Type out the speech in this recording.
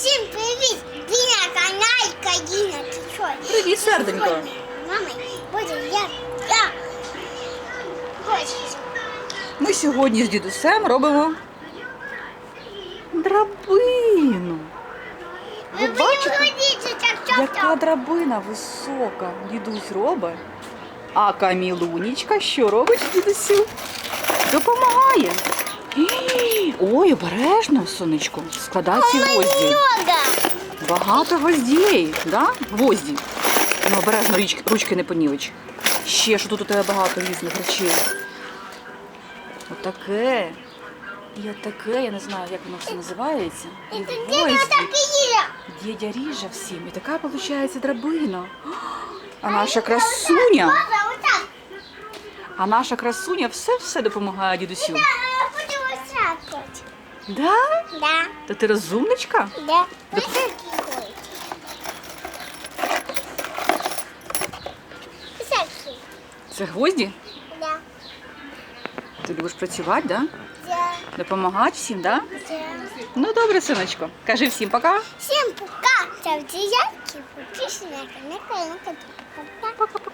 Всім привіт! Ви на каналі Кадіна Привіт, серденько. Мама, буде я, я. Ось. Ми сьогодні з дідусем робимо драбину. Ви Ви бачите, так яка драбина висока дідусь робить. А Камілунічка що робить дідусю? Допомагає. Ой, обережно, сонечко. Складай ці гвозді. Багато гвоздей, да? Гвозді. Ну, обережно ручки, ручки не понівеч. Ще що тут у тебе багато різних речей. Отаке. І отаке, я не знаю, як воно все називається. І гвозді. Дідя ріже всім. І така виходить драбина. А наша красуня, а наша красуня все-все допомагає дідусю. Так от. Да? Да, Та ти розумничка? да. Такі. Всякі. Це гвозді? Да, Ти любиш працювати, да? да, Допомагати всім, да? да. Ну добре, синочко. Кажи всім пока. Всем пока! Ставьте лайки, подписывайтесь на канал. Пока. Пока-пока.